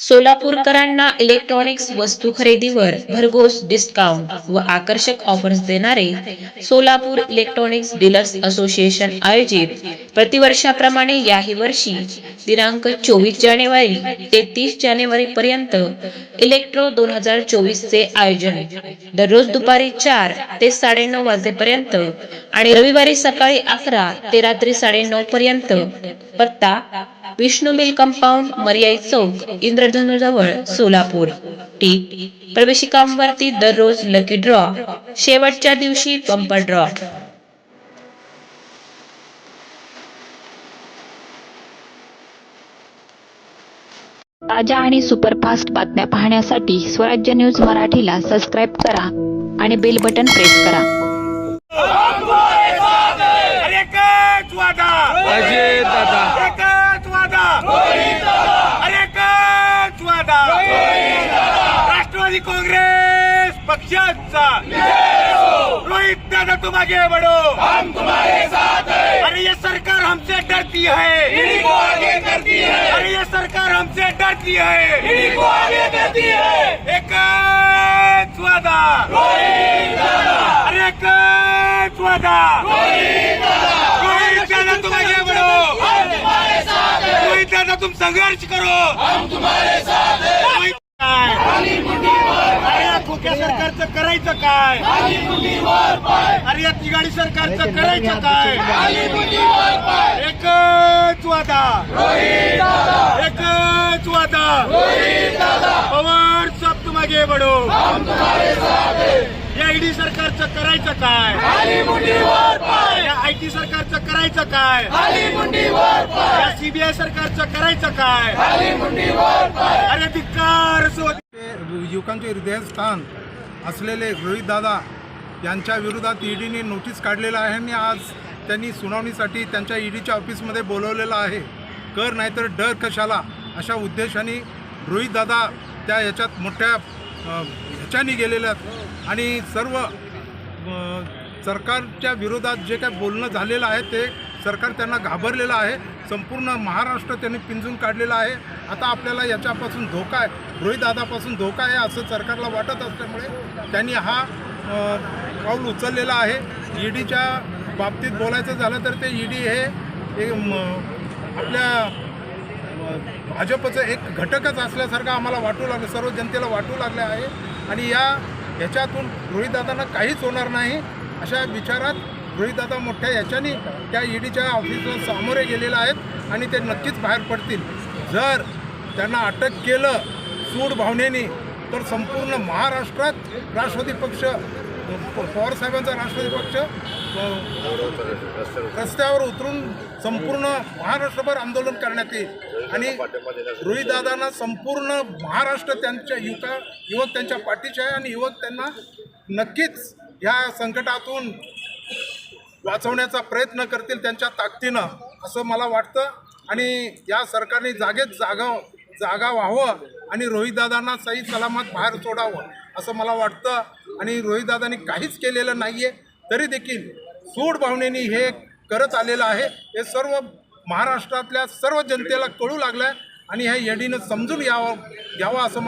सोलापूरकरांना electronics वस्तू खरेदीवर भरघोस डिस्काउंट व आकर्षक ऑफर्स देणारे सोलापूर इलेक्ट्रॉनिक्स डीलर्स असोसिएशन आयोजित प्रतिवर्षाप्रमाणे याही वर्षी दिनांक चोवीस जानेवारी ते तीस जानेवारी पर्यंत इलेक्ट्रो दोन हजार चोवीस चे आयोजन दररोज दुपारी चार ते साडेनऊ वाजेपर्यंत आणि रविवारी सकाळी अकरा ते रात्री साडेनऊ पर्यंत. पत्ता विष्णू मिल कंपाऊंड मर्याई चौक इंद्रधनुजवळ सोलापूर. टी. प्रवेशिकांवरती दररोज लकी ड्रॉ शेवटच्या दिवशी बंपर ड्रॉ ताज्या आणि सुपरफास्ट बातम्या पाहण्यासाठी स्वराज्य न्यूज मराठीला सबस्क्राईब करा आणि बेल बटन प्रेस करा अरे एकच वादा अजय दादा एकच वादा अरे एकच वादा राष्ट्रवादी काँग्रेस पक्षाचा. रोहित दादा तुम आगे बढ़ो. हम तुम्हारे साथ हैं. अरे ये सरकार हमसे डरती है. को आगे करती है. अरे ये सरकार हमसे डरती है. को आगे करती है. एकच वादा. अरे एकच वादा. रोहित दादा. तुम आगे बढ़ो. रोहित दादा तुम संघर्ष करो. हम तुम्हारे साथ अरे या खोक्या सरकारचं करायचं काय? अरे या तिघाडी सरकारचं करायचं काय? एकच वादा. एकच वादा. पवार साहेब तुम आगे ईडी सरकारचं करायचं काय? या आय टी सरकारचं करायचं काय? या सीबीआय सरकारचं करायचं काय? अरे धिक्कार असो. युवकांचे हृदयस्थान असलेले रोहित दादा यांच्या विरोधात ईडीने नोटीस काढलेलं आहे आणि आज त्यांनी सुनावणीसाठी त्यांच्या ईडीच्या ऑफिसमध्ये बोलवलेलं आहे. कर नाहीतर डर कशाला? अशा उद्देशाने रोहित दादा त्या याच्यात मोठ्या अ, गेलेल्या आणि सर्व सरकारच्या विरोधात जे काय बोलणं झालेलं आहे ते सरकार त्यांना घाबरलेलं आहे. संपूर्ण महाराष्ट्र त्यांनी पिंजून काढलेलं आहे. आता आपल्याला याच्यापासून धोका आहे. रोहितदादापासून धोका आहे असं सरकारला वाटत असल्यामुळे त्यांनी हा पाऊल उचललेला आहे. ईडीच्या बाबतीत बोलायचं झालं तर ते ईडी हे हे, आपल्या भाजपचं एक घटकच असल्यासारखं आम्हाला वाटू लागलं. सर्व जनतेला वाटू लागले आहे. आणि या ह्याच्यातून रोहितदादांना काहीच होणार नाही अशा विचारात रोहितदादा मोठ्या याच्याने त्या ईडीच्या ऑफिसला सामोरे गेलेले आहेत आणि ते नक्कीच बाहेर पडतील. जर त्यांना अटक केलं सूड भावनेने तर संपूर्ण महाराष्ट्रात राष्ट्रवादी पक्ष पवार साहेबांचा राष्ट्रवादी पक्ष रस्त्यावर उतरून संपूर्ण महाराष्ट्रभर आंदोलन करण्यात येईल. आणि रोहितदादांना संपूर्ण महाराष्ट्र त्यांच्या युवका युवक त्यांच्या पाठीचे आहे आणि युवक त्यांना नक्कीच ह्या संकटातून वाचवण्याचा प्रयत्न करतील त्यांच्या ताकदीनं असं मला वाटतं. आणि या सरकारने जागेत जागा जागा व्हावं आणि रोहितदादांना सही सलामत बाहेर सोडावं असं मला वाटतं. आणि रोहितदादांनी काहीच केलेलं नाही आहे तरी देखील सूड भावनेनी हे करत आलेलं आहे. हे सर्व महाराष्ट्रातल्या सर्व जनतेला कळू लागलं आहे आणि ह्या येडीनं समजून यावं घ्यावं असं मला